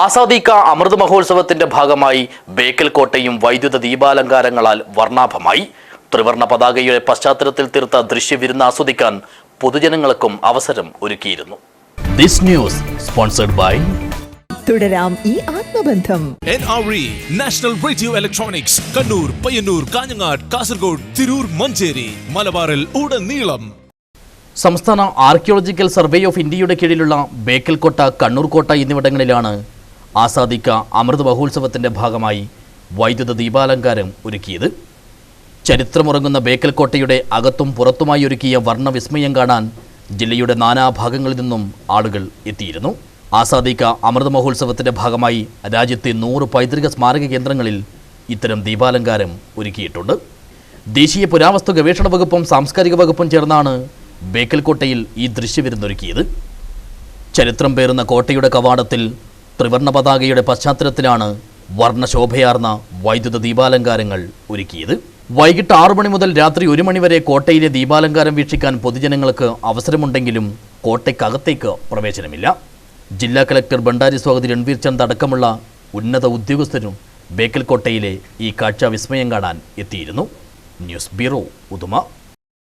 ആസാദീക്ക അമൃത് മഹോത്സവത്തിന്റെ ഭാഗമായി ബേക്കൽ കോട്ടയും വൈദ്യുത ദീപാലങ്കാരങ്ങളാൽ വർണാഭമായി. ത്രിവർണ പതാകയുടെ പശ്ചാത്തലത്തിൽ തീർത്ത ദൃശ്യവിരുന്ന് ആസ്വദിക്കാൻ പൊതുജനങ്ങൾക്കും അവസരം ഒരുക്കിയിരുന്നു. ദിസ് ന്യൂസ് സ്പോൺസർഡ് ബൈ തുടരാം ഈ ആത്മബന്ധം. N R E National Radio Electronics Kannur Payyanur Kanhangad Kasaragod Tirur Manjeri മലബാറിൽ ഉടനീളം സംസ്ഥാന ആർക്കിയോളജിക്കൽ സർവേ ഓഫ് ഇന്ത്യയുടെ കീഴിലുള്ള ബേക്കൽകോട്ട കണ്ണൂർകോട്ട കണ്ണൂർ കോട്ട എന്നിവിടങ്ങളിലാണ് ആസാദിക്ക അമൃത് മഹോത്സവത്തിന്റെ ഭാഗമായി വൈദ്യുത ദീപാലങ്കാരം ഒരുക്കിയത്. ചരിത്രമുറങ്ങുന്ന ബേക്കൽ കോട്ടയുടെ അകത്തും പുറത്തുമായി ഒരുക്കിയ വർണവിസ്മയം കാണാൻ ജില്ലയുടെ നാനാഭാഗങ്ങളിൽ നിന്നും ആളുകൾ എത്തിയിരുന്നു. ആസാദിക്ക അമൃത് മഹോത്സവത്തിന്റെ ഭാഗമായി രാജ്യത്തെ നൂറ് പൈതൃക സ്മാരക കേന്ദ്രങ്ങളിൽ ഇത്തരം ദീപാലങ്കാരം ഒരുക്കിയിട്ടുണ്ട്. ദേശീയ പുരാവസ്തു ഗവേഷണ വകുപ്പും സാംസ്കാരിക വകുപ്പും ചേർന്നാണ് ബേക്കൽ കോട്ടയിൽ ഈ ദൃശ്യവിരുന്നൊരുക്കിയത്. ചരിത്രം പേറുന്ന കോട്ടയുടെ കവാടത്തിൽ ത്രിവർണ പതാകയുടെ പശ്ചാത്തലത്തിലാണ് വർണശോഭയാർന്ന വൈദ്യുത ദീപാലങ്കാരങ്ങൾ ഒരുക്കിയത്. വൈകിട്ട് ആറു മണി മുതൽ രാത്രി ഒരു മണി വരെ കോട്ടയിലെ ദീപാലങ്കാരം വീക്ഷിക്കാൻ പൊതുജനങ്ങൾക്ക് അവസരമുണ്ടെങ്കിലും കോട്ടയ്ക്കകത്തേക്ക് പ്രവേശനമില്ല. ജില്ലാ കലക്ടർ ബണ്ടാരി സ്വാഗതി രൺവീർ ചന്ദ് അടക്കമുള്ള ഉന്നത ഉദ്യോഗസ്ഥരും ബേക്കൽ കോട്ടയിലെ ഈ കാഴ്ച വിസ്മയം കാണാൻ എത്തിയിരുന്നു. News bureau Uduma.